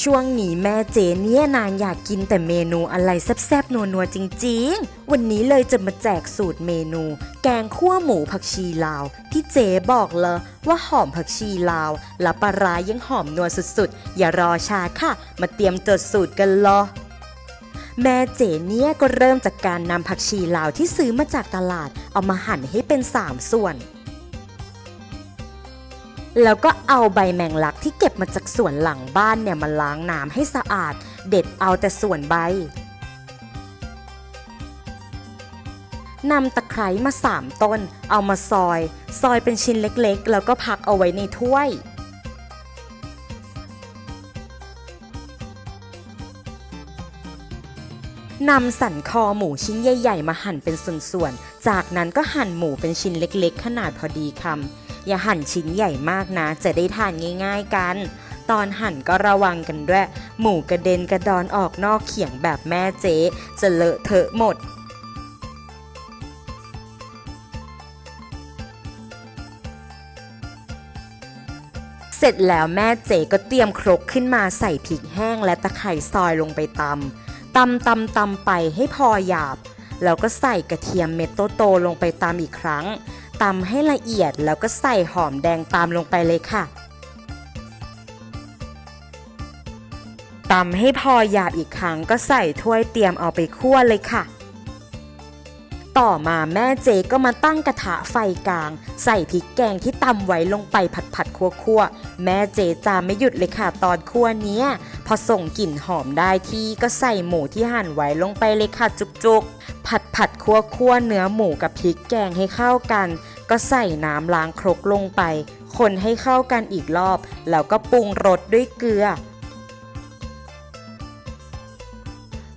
ช่วงนี้แม่เจเนี่ยนางอยากกินแต่เมนูอะไรแซ่บๆนัวๆจริงๆ วันนี้เลยจะมาแจกสูตรเมนู แกงคั่วหมูผักชีลาว ที่เจบอกเลยว่าหอมผักชีลาว และปลาร้ายังหอมนัวสุดๆ อย่ารอช้าค่ะ มาเตรียมจดสูตรกันเลยแม่เจเนี่ยก็เริ่มจากการนำผักชีลาวที่ซื้อมาจากตลาด เอามาหั่นให้เป็น 3 ส่วน แล้วก็เอาใบแมงลักที่เก็บมาจากสวนหลังบ้านเนี่ยมาล้างน้ำให้สะอาด เด็ดเอาแต่ส่วนใบนำตะไคร้มา 3 ต้น เอามาซอย ซอยเป็นชิ้นเล็กๆ แล้วก็พักเอาไว้ในถ้วย นำสันคอหมูชิ้นใหญ่ ๆ มาหั่นเป็นส่วนๆ จากนั้นก็หั่นหมูเป็นชิ้นเล็กๆ ขนาดพอดีคำ อย่าหั่นชิ้นใหญ่มากนะ จะได้ทานง่าย ๆกัน ตอนหั่นก็ระวังกันด้วย หมูกระเด็นกระดอนออกนอกเขียงแบบแม่เจ๊จะเลอะเทอะหมดเสร็จแล้วแม่เจก็เตรียมครกขึ้นมาใส่พริกแห้งและตะไคร่ซอยลงไปตำ ตำตำตำไปให้พอหยาบ แล้วก็ใส่กระเทียมเม็ดโตๆลงไปตามอีกครั้ง ตำให้ละเอียดแล้วก็ใส่หอมแดงตามลงไปเลยค่ะตำให้พอหยาบอีกครั้งก็ใส่ถ้วยเตรียมเอาไปคั่วเลยค่ะ ต่อมาแม่เจก็มาตั้งกระทะไฟกลาง ใส่พริกแกงที่ตำไว้ลงไปผัดผัดๆคั่วๆแม่เจจาไม่หยุดเลยค่ะ ตอนคั่วเนี้ย พอส่งกลิ่นหอมได้ที่ก็ใส่หมูที่หั่นไว้ลงไปเลยค่ะจุกๆ ผัดผัดๆคั่วคั่วๆเนื้อหมูกับพริกแกงให้เข้ากัน ก็ใส่น้ำล้างครกลงไป คนให้เข้ากันอีกรอบ แล้วก็ปรุงรสด้วยเกลือ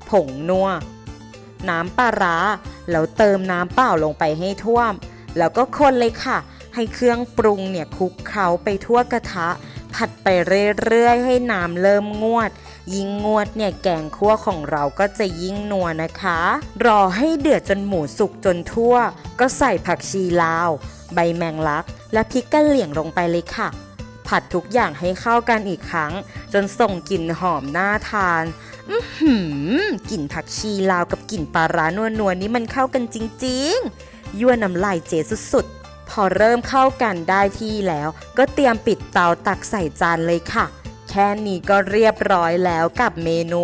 ผงนัว น้ำปลาร้า แล้วเติมน้ำเปล่าลงไปให้ท่วม แล้วก็คนเลยค่ะ ให้เครื่องปรุงเนี่ยคลุกเคล้าไปทั่วกระทะ ผัดไปเรื่อยๆ ให้น้ำเริ่มงวด ยิ่งงวดเนี่ยแกงคั่วของเราก็จะยิ่งนัวนะคะ รอให้เดือดจนหมูสุกจนทั่ว ก็ใส่ผักชีลาว ใบแมงลัก และพริกกะเหลี่ยงลงไปเลยค่ะ ผัดทุกอย่างให้เข้ากันอีกครั้ง จนส่งกลิ่นหอมน่าทานอืกลิ่นผักชีลาวกับกลิ่นปลาร้านัวๆนี้มันเข้ากันจริงๆยั่วน้ำลายเจสุดๆ พอเริ่มเข้ากันได้ที่แล้ว ก็เตรียมปิดเตาตักใส่จานเลยค่ะ แค่นี้ก็เรียบร้อยแล้วกับเมนู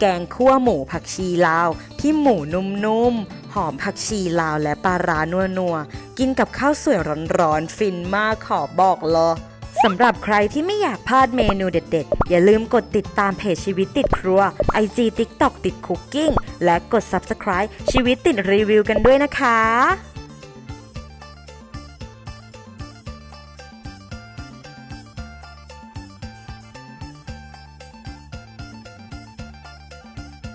แกงคั่วหมูผักชีลาว ที่หมูนุ่มๆ หอมผักชีลาวและปลาร้านัวๆ กินกับข้าวสวยร้อนๆ ฟินมากขอบอกเลยสำหรับใครที่ไม่อยากพลาดเมนูเด็ดๆ อย่าลืมกดติดตามเพจชีวิตติดครัว IG TikTok ติดคุกกิ้ง และกด Subscribe ชีวิตติดรีวิวกันด้วยนะคะ